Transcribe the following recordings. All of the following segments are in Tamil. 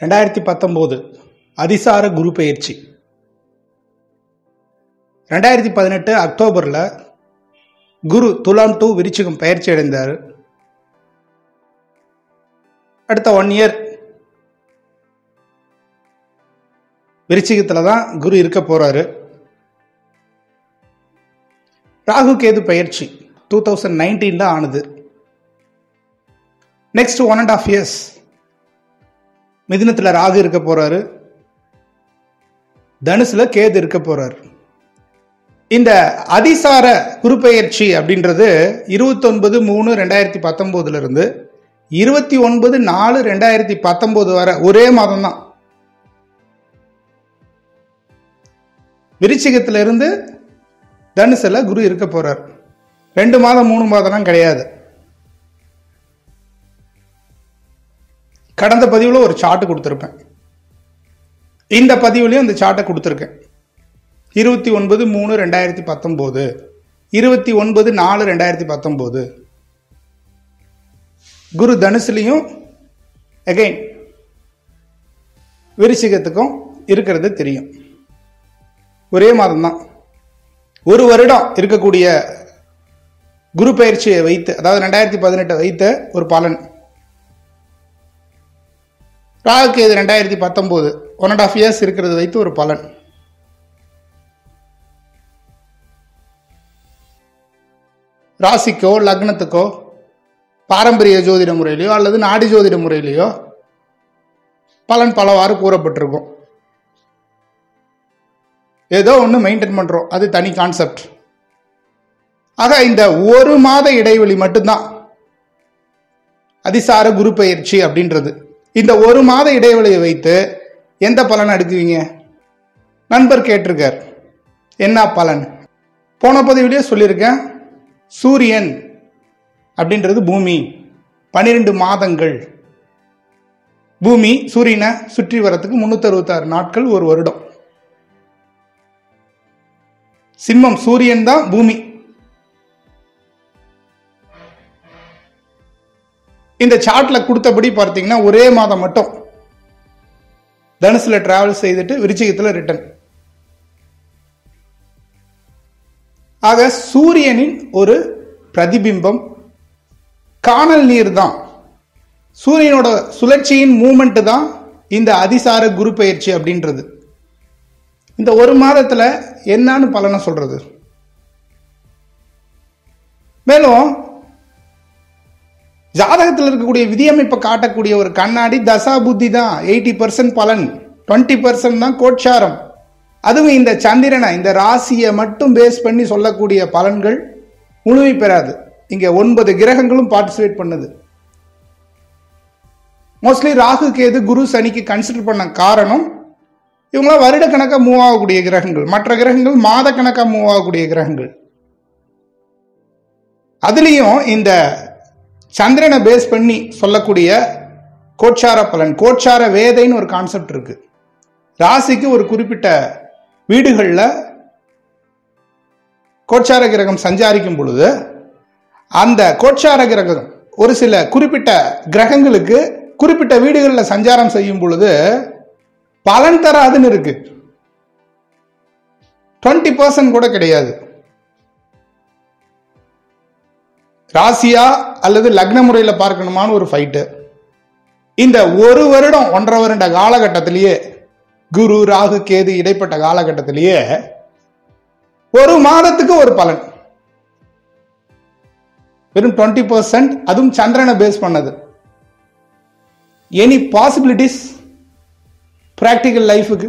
ரெண்டாயிரத்தி பத்தொம்போது அதிசார குரு பயிற்சி. ரெண்டாயிரத்தி பதினெட்டு அக்டோபரில் குரு துலாம் டூ விருச்சிகம் பயிற்சி அடைந்தார். அடுத்த ஒன் இயர் விருச்சிகத்தில் தான் குரு இருக்க போறாரு. ராகு கேது பயிற்சி டூ தௌசண்ட் நைன்டீன் தான் ஆனது. Next one and half years மிதினத்தில் Rahu இருக்க போறாரு. தனுசுல கேது இருக்க போறாரு. இந்த அதிசார குறுப்பெயர்ச்சி அப்படின்றது இருபத்தொன்பது மூணு ரெண்டாயிரத்தி பத்தொன்பதுல இருந்து இருபத்தி ஒன்பது நாலு ரெண்டாயிரத்தி பத்தொன்பது வரை ஒரே மாதம் தான். விருச்சிகத்திலிருந்து தனுசுல குரு இருக்க போறார். ரெண்டு மாதம் மூணு மாதம்லாம் கிடையாது. கடந்த பதிவில் ஒரு சார்ட்டு கொடுத்துருப்பேன். இந்த பதிவுலேயும் இந்த சார்ட்டை கொடுத்துருக்கேன். இருபத்தி ஒன்பது மூணு ரெண்டாயிரத்தி பத்தொம்போது. இருபத்தி ஒன்பது நாலு ரெண்டாயிரத்தி பத்தொம்போது. குரு தனுசுலையும் அகைன் விருச்சிகத்துக்கும் இருக்கிறது தெரியும். ஒரே மாதம்தான். ஒரு வருடம் இருக்கக்கூடிய குரு பயிற்சியை வைத்து அதாவது ரெண்டாயிரத்தி பதினெட்டை வைத்த ஒரு பலன். ராகுக்கு இது ரெண்டாயிரத்தி பத்தொம்போது. ஒன் அண்ட் ஆஃப் இயர்ஸ் இருக்கிறது வைத்து ஒரு பலன். ராசிக்கோ லக்னத்துக்கோ பாரம்பரிய ஜோதிட முறையிலையோ அல்லது நாடி ஜோதிட முறையிலையோ பலன் பலவாறு கூறப்பட்டிருக்கும். ஏதோ ஒன்று மெயின்டைன் பண்ணுறோம் அது தனி கான்செப்ட் ஆக இந்த ஒரு மாத இடைவெளி மட்டும்தான். அதிசார குரு பயிற்சி அப்படின்றது. இந்த ஒரு மாத இடைவெளியை வைத்து எந்த பலன் எடுக்குவீங்க நண்பர் கேட்டிருக்கார். என்ன பலன்? போன பதிவிலேயே சொல்லியிருக்கேன் சூரியன் அப்படின்றது பூமி. பன்னிரெண்டு மாதங்கள். பூமி சூரியனை சுற்றி வரத்துக்கு முன்னூத்தி அறுபத்தாறு நாட்கள் ஒரு வருடம். சிம்மம் சூரியன் தான் பூமி. இந்த சார்ட்ல கொடுத்தபடி பார்த்தீங்கன்னா ஒரே மாதம் மட்டும் தனுசுல டிராவல் செய்துட்டு விருச்சிகத்துல ரிட்டர்ன் ஆக சூரியனின் ஒரு பிரதிபிம்பம் காணல் நீர் தான். சூரியனோட சுழற்சியின் மூமெண்ட் தான் இந்த அதிசார குரு பயிற்சி அப்படின்றது. இந்த ஒரு மாதத்துல என்னன்னு பலனை சொல்றது. மேலும் ஜாதகத்தில் இருக்கக்கூடிய விதியமைப்பை காட்டக்கூடிய ஒரு கண்ணாடி தசா புத்தி தான். எயிட்டி பர்சன்ட் பலன். டுவெண்ட்டி பர்சன்ட் தான் கோட்சாரம். அதுவும் இந்த சந்திரனை இந்த ராசியை மட்டும் பேஸ் பண்ணி சொல்லக்கூடிய பலன்கள் முழுமை பெறாது. இங்கே ஒன்பது கிரகங்களும் பார்ட்டிசிபேட் பண்ணுது. மோஸ்ட்லி ராகு கேது குரு சனிக்கு கன்சிடர் பண்ண காரணம் இவங்களாம் வருட கணக்காக மூவ் ஆகக்கூடிய கிரகங்கள். மற்ற கிரகங்கள் மாத கணக்காக மூவ் ஆகக்கூடிய கிரகங்கள். அதுலேயும் இந்த சந்திரனை பேஸ் பண்ணி சொல்லக்கூடிய கோட்சார பலன். கோட்சார வேதைன்னு ஒரு கான்செப்ட் இருக்கு. ராசிக்கு ஒரு குறிப்பிட்ட வீடுகளில் கோட்சார கிரகம் சஞ்சாரிக்கும் பொழுது அந்த கோட்சார கிரகம் ஒரு சில குறிப்பிட்ட கிரகங்களுக்கு குறிப்பிட்ட வீடுகளில் சஞ்சாரம் செய்யும் பொழுது பலன் தராதுன்னு இருக்கு. டுவெண்ட்டி பர்சன்ட் கூட கிடையாது. ராசியா அல்லது லக்ன முறையில் பார்க்கணுமான்னு ஒரு ஃபைட்டு இந்த ஒரு வருடம் ஒன்றரை வருட காலகட்டத்திலேயே குரு ராகு கேது இடைப்பட்ட காலகட்டத்திலேயே ஒரு மாதத்துக்கு ஒரு பலன். வெறும் டுவெண்ட்டி பர்சன்ட் அதுவும் சந்திரனை பேஸ் பண்ணது. எனி பாசிபிலிட்டிஸ் பிராக்டிக்கல் லைஃபுக்கு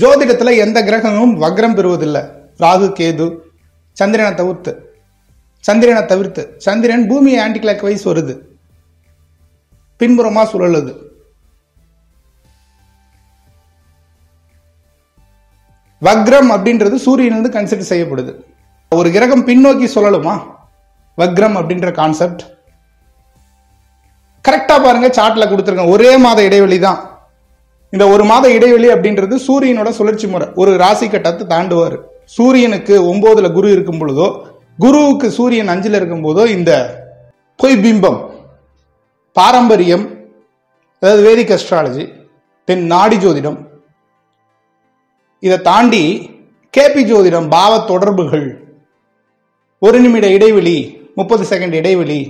ஜோதிடத்தில் எந்த கிரகமும் வக்ரம் பெறுவதில்லை. ராகு கேது சந்திரனை தவிர்த்து. சந்திரனை தவிர்த்து. சந்திரன் பூமி ஆன்டி கிளாக் வைஸ் வருது. பின்புறமாக சுழலுது. வக்ரம் அப்படின்றது சூரியனிலிருந்து கன்சிடர் செய்யப்படுது. ஒரு கிரகம் பின்னோக்கி சொல்லலுமா வக்ரம் அப்படின்ற கான்செப்ட் கரெக்டாக பாருங்க சார்ட்ல கொடுத்துருக்கேன். ஒரே மாத இடைவெளி தான் இந்த ஒரு மாத இடைவெளி அப்படின்றது சூரியனோட சுழற்சி முறை. ஒரு ராசி கட்டத்தை தாண்டுவார். சூரியனுக்கு ஒன்பதுல குரு இருக்கும் பொழுதோ குருவுக்கு சூரியன் அஞ்சில் இருக்கும்போதோ இந்த பொய் பிம்பம் பாரம்பரியம் அதாவது வேதிக் அஸ்ட்ராலஜி தென் நாடி ஜோதிடம் இதை தாண்டி கேபி ஜோதிடம் பாவ தொடர்புகள் ஒரு நிமிட இடைவெளி முப்பது செகண்ட் இடைவெளி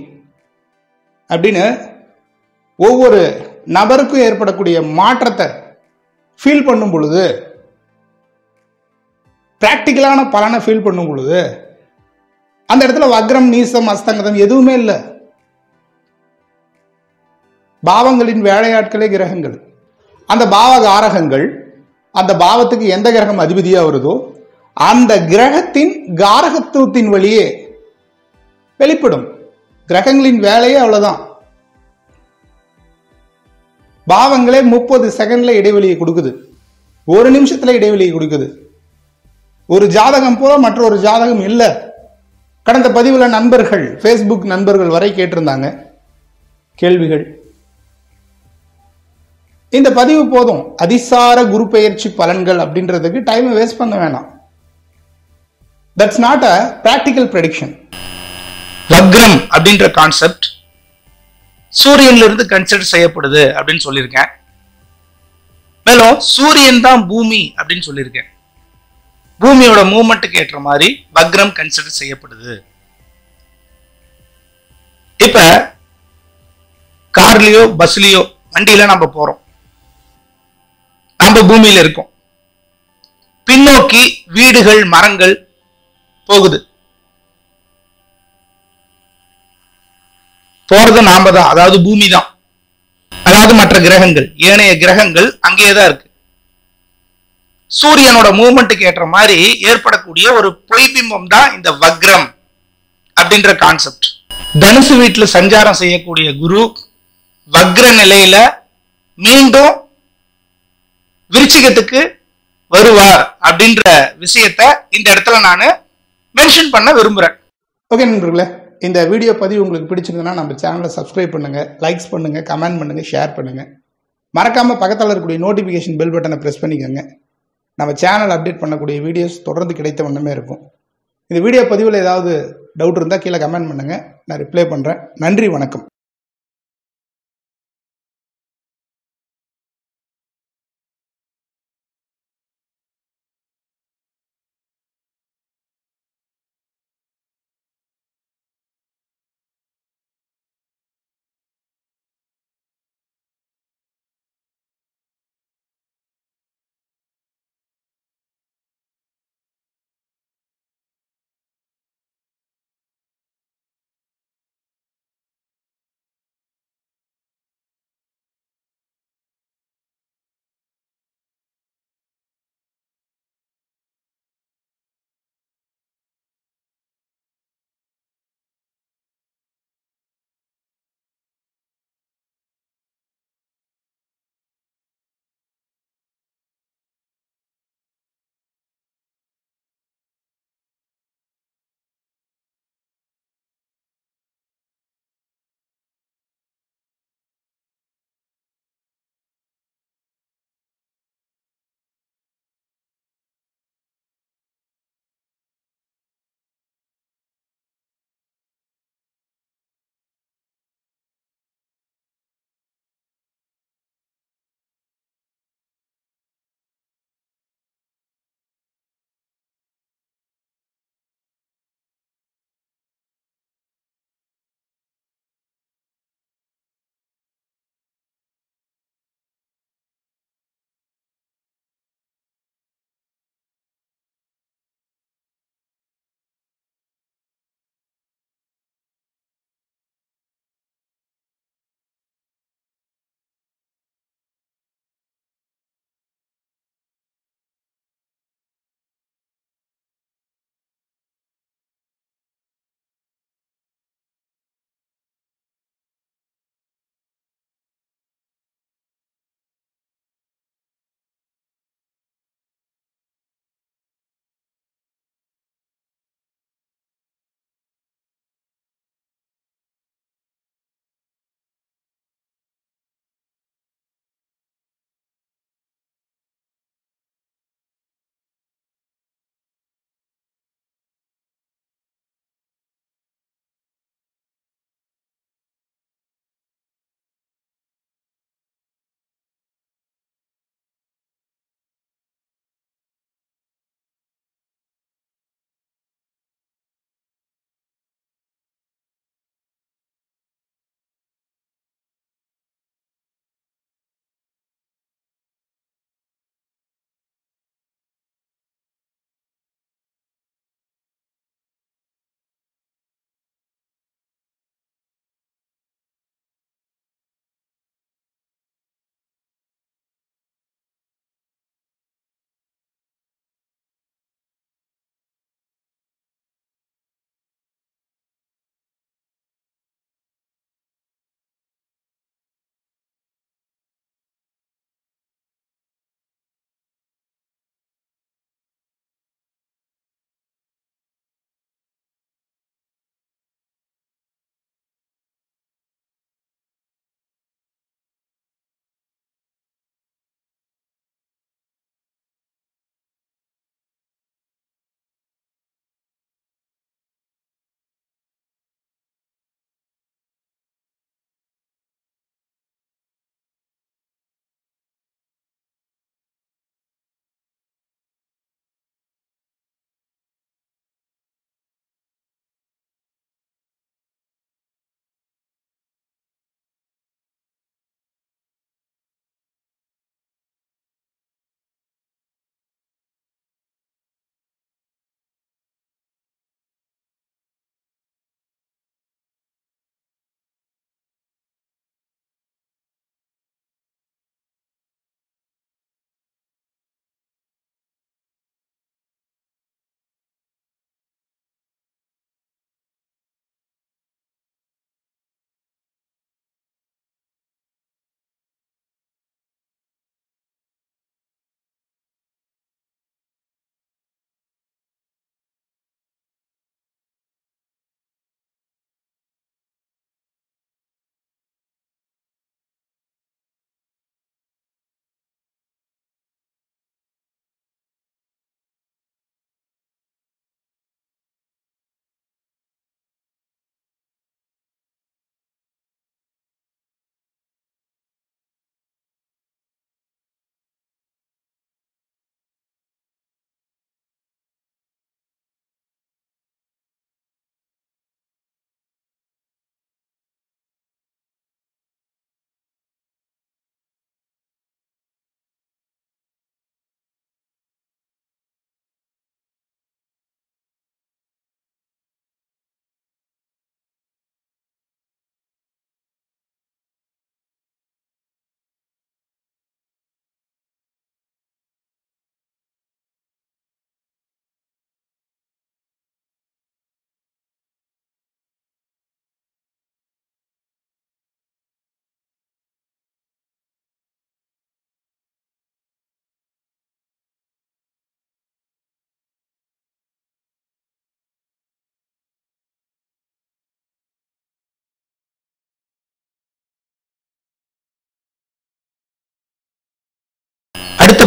அப்படின்னு ஒவ்வொரு நபருக்கும் ஏற்படக்கூடிய மாற்றத்தை ஃபீல் பண்ணும் பொழுது பிராக்டிக்கலான பலனை ஃபீல் பண்ணும் பொழுது அந்த இடத்துல வக்ரம் நீசம் அஸ்தங்கதம் எதுவுமே இல்லை. பாவங்களின் வேலையாட்களே கிரகங்கள். அந்த பாவ காரகங்கள் அந்த பாவத்துக்கு எந்த கிரகம் அதிபதியாக வருதோ அந்த கிரகத்தின் காரகத்துவத்தின் வழியே வெளிப்படும். கிரகங்களின் வேலையே அவ்வளோதான் பாவங்களே முப்பது செகண்ட்ல இடைவெளியை கொடுக்குது. ஒரு நிமிஷத்துல இடைவெளியை கொடுக்குது. ஒரு ஜாதகம் போல மற்றொரு ஜாதகம் இல்லை. கடந்த பதிவில் நண்பர்கள் ஃபேஸ்புக் நண்பர்கள் வரை கேட்டிருந்தாங்க. கேள்விகள். இந்த பதிவு போதும். அதிசார குரு பெயர்ச்சி பலன்கள் அப்படின்றதுக்கு டைம் வேஸ்ட் பண்ண வேணாம். That's not a practical prediction வக்ரம் அப்படின்ற கான்செப்ட் சூரியன்ல இருந்து கன்சிடர் செய்யப்படுது அப்படின்னு சொல்லியிருக்கேன். மேலும் சூரியன் தான் பூமி அப்படின்னு சொல்லியிருக்கேன். பூமியோட மூமெண்ட்டுக்கு ஏற்ற மாதிரி வக்ரம் கன்சிடர் செய்யப்படுது. இப்ப கார்லயோ பஸ்லயோ வண்டியில நம்ம போறோம். நம்ம பூமியில இருக்கோம். பின்னோக்கி வீடுகள் மரங்கள் போகுது. போறது நாம தான் அதாவது பூமி தான் அதாவது மற்ற கிரகங்கள் ஏனைய கிரகங்கள் அங்கேயே தான் இருக்கு. சூரியனோட மூவ்மெண்ட்டுக்கு ஏற்ற மாதிரி ஏற்படக்கூடிய ஒரு பொய்பிம்பம் தான் இந்த வக்ரம் அப்படின்ற கான்செப்ட் தனுசு வீட்டில் சஞ்சாரம் செய்யக்கூடிய குரு வக்ர நிலையில மீண்டும் விருச்சிகத்துக்கு வருவார் அப்படின்ற விஷயத்த இந்த இடத்துல நான் மென்ஷன் பண்ண விரும்புறேன். ஓகே நண்பர்களே. இந்த வீடியோ பதிவு உங்களுக்கு பிடிச்சிருந்ததுன்னா நம்ம சேனலை சப்ஸ்கிரைப் பண்ணுங்க லைக்ஸ் பண்ணுங்க கமெண்ட் பண்ணுங்க ஷேர் பண்ணுங்க. மறக்காம பக்கத்தில் இருக்கக்கூடிய நோட்டிஃபிகேஷன் பெல் பட்டனை ப்ரெஸ் பண்ணிக்கோங்க. நம்ம சேனல் அப்டேட் பண்ணக்கூடிய வீடியோஸ் தொடர்ந்து கிடைத்த வண்ணமே இருக்கும். இந்த வீடியோ பதிவில் ஏதாவது டவுட் இருந்தால் கீழே கமெண்ட் பண்ணுங்கள் நான் ரிப்ளை பண்ணுறேன் நன்றி வணக்கம்.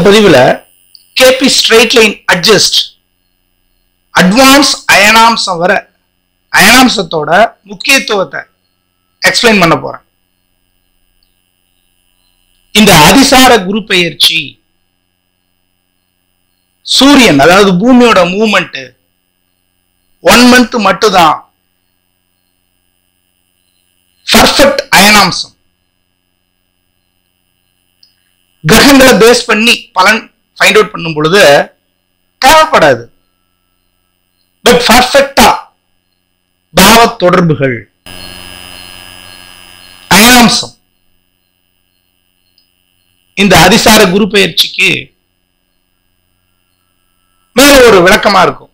பதிவுல KP straight line adjust advance அயனாம்சம் வர அயனாம்சத்தோட முக்கியத்துவத்தை எக்ஸ்பிளைன் பண்ண போறேன். இந்த அதிசார குரு பெயர்ச்சி சூரியன் அதாவது பூமியோட மூமெண்ட் ஒன் மந்த் மட்டும்தான் பர்ஃபெக்ட் அயனாம்சம். கிரகங்களை பேஸ் பண்ணி பலன் ஃபைண்ட் அவுட் பண்ணும் பொழுது தேவைப்படாது. பட் பர்ஃபெக்டா பாவ தொடர்புகள் அயனாம்சம். இந்த அதிசார குரு பயிற்சிக்கு மேல ஒரு விளக்கமா இருக்கும்.